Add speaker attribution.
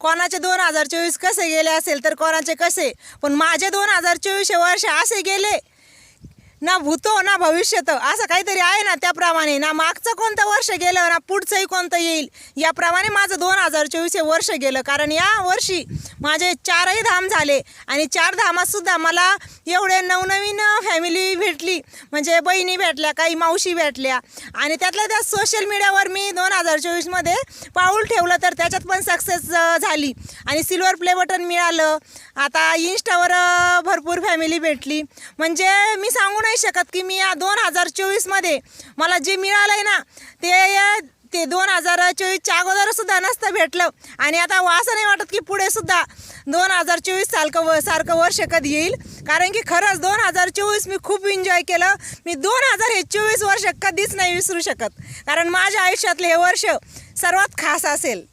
Speaker 1: कोणाचे दोन हजार चोवीस कसे गेले असेल तर कोणाचे कसे? पण माझे दोन हजार चोवीस वर्ष असे गेले. ना भूतो ना भविष्यत असं काहीतरी आहे ना त्याप्रमाणे. ना मागचं कोणतं वर्ष गेलं ना पुढचंही कोणतं येईल याप्रमाणे माझं दोन हजार चोवीस हे वर्ष गेलं. कारण या वर्षी माझे चारही धाम झाले आणि चार धामातसुद्धा मला एवढे नवनवीन फॅमिली भेटली. म्हणजे बहिणी भेटल्या काही मावशी भेटल्या. आणि त्यातल्या त्या सोशल मीडियावर मी दोन हजार चोवीसमध्ये पाऊल ठेवलं तर त्याच्यात पण सक्सेस झाली. आणि सिल्वर प्ले बटन मिळालं. आता इन्स्टावर भरपूर फॅमिली भेटली. म्हणजे मी सांगू नाही शकत की मी या दोन हजार चोवीसमध्ये मला जे मिळालं आहे ना ते ते दोन हजार चोवीसच्या अगोदरसुद्धा नसतं भेटलं. आणि आता असं नाही वाटत की पुढे सुद्धा दोन हजार चोवीस सारखं व सारखं वर्ष कधी येईल. कारण की खरंच दोन हजार चोवीस मी खूप एन्जॉय केलं. मी दोन हजार हे चोवीस वर्ष कधीच नाही विसरू शकत. कारण माझ्या आयुष्यातले हे वर्ष सर्वात खास असेल.